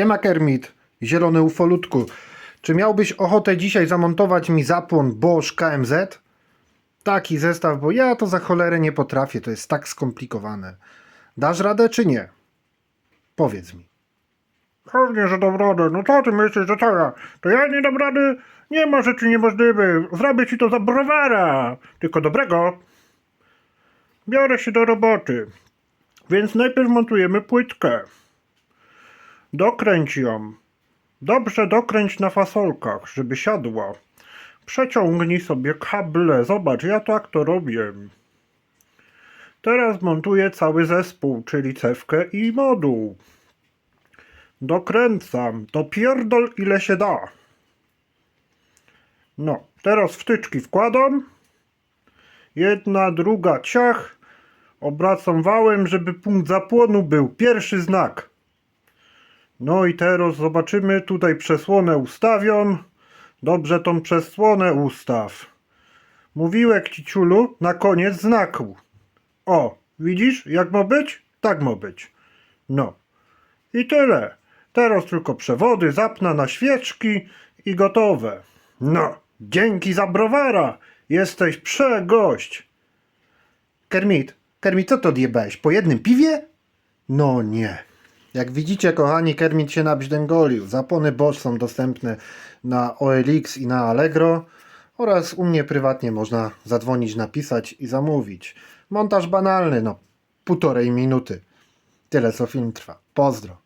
Siema Kermit, zielony ufolutku. Czy miałbyś ochotę dzisiaj zamontować mi zapłon Bosch KMZ? Taki zestaw, bo ja to za cholerę nie potrafię, to jest tak skomplikowane. Dasz radę czy nie? Powiedz mi. Pewnie, że dam radę. No co ty myślisz, że co ja? To ja nie dam rady? Nie ma rzeczy niemożliwych. Zrobię ci to za browara. Tylko dobrego. Biorę się do roboty. Więc najpierw montujemy płytkę. Dokręć ją. Dobrze dokręć na fasolkach, żeby siadła. Przeciągnij sobie kable. Zobacz, ja tak to robię. Teraz montuję cały zespół, czyli cewkę i moduł. Dokręcam. To pierdol ile się da. No, teraz wtyczki wkładam. Jedna, druga, ciach. Obracam wałem, żeby punkt zapłonu był. Pierwszy znak. No i teraz zobaczymy. Tutaj przesłonę ustawiam. Dobrze tą przesłonę ustaw. Mówiłek ci ciulu na koniec znaku. O, widzisz jak ma być? Tak ma być. No. I tyle. Teraz tylko przewody, zapna na świeczki i gotowe. No, dzięki za browara. Jesteś przegość. Kermit, Kermit, co to odjebałeś? Po jednym piwie? No nie. Jak widzicie, kochani, Kermit się nabźdęgolił. Zapony Bosch są dostępne na OLX i na Allegro oraz u mnie prywatnie można zadzwonić, napisać i zamówić. Montaż banalny, no półtorej minuty. Tyle co film trwa. Pozdro.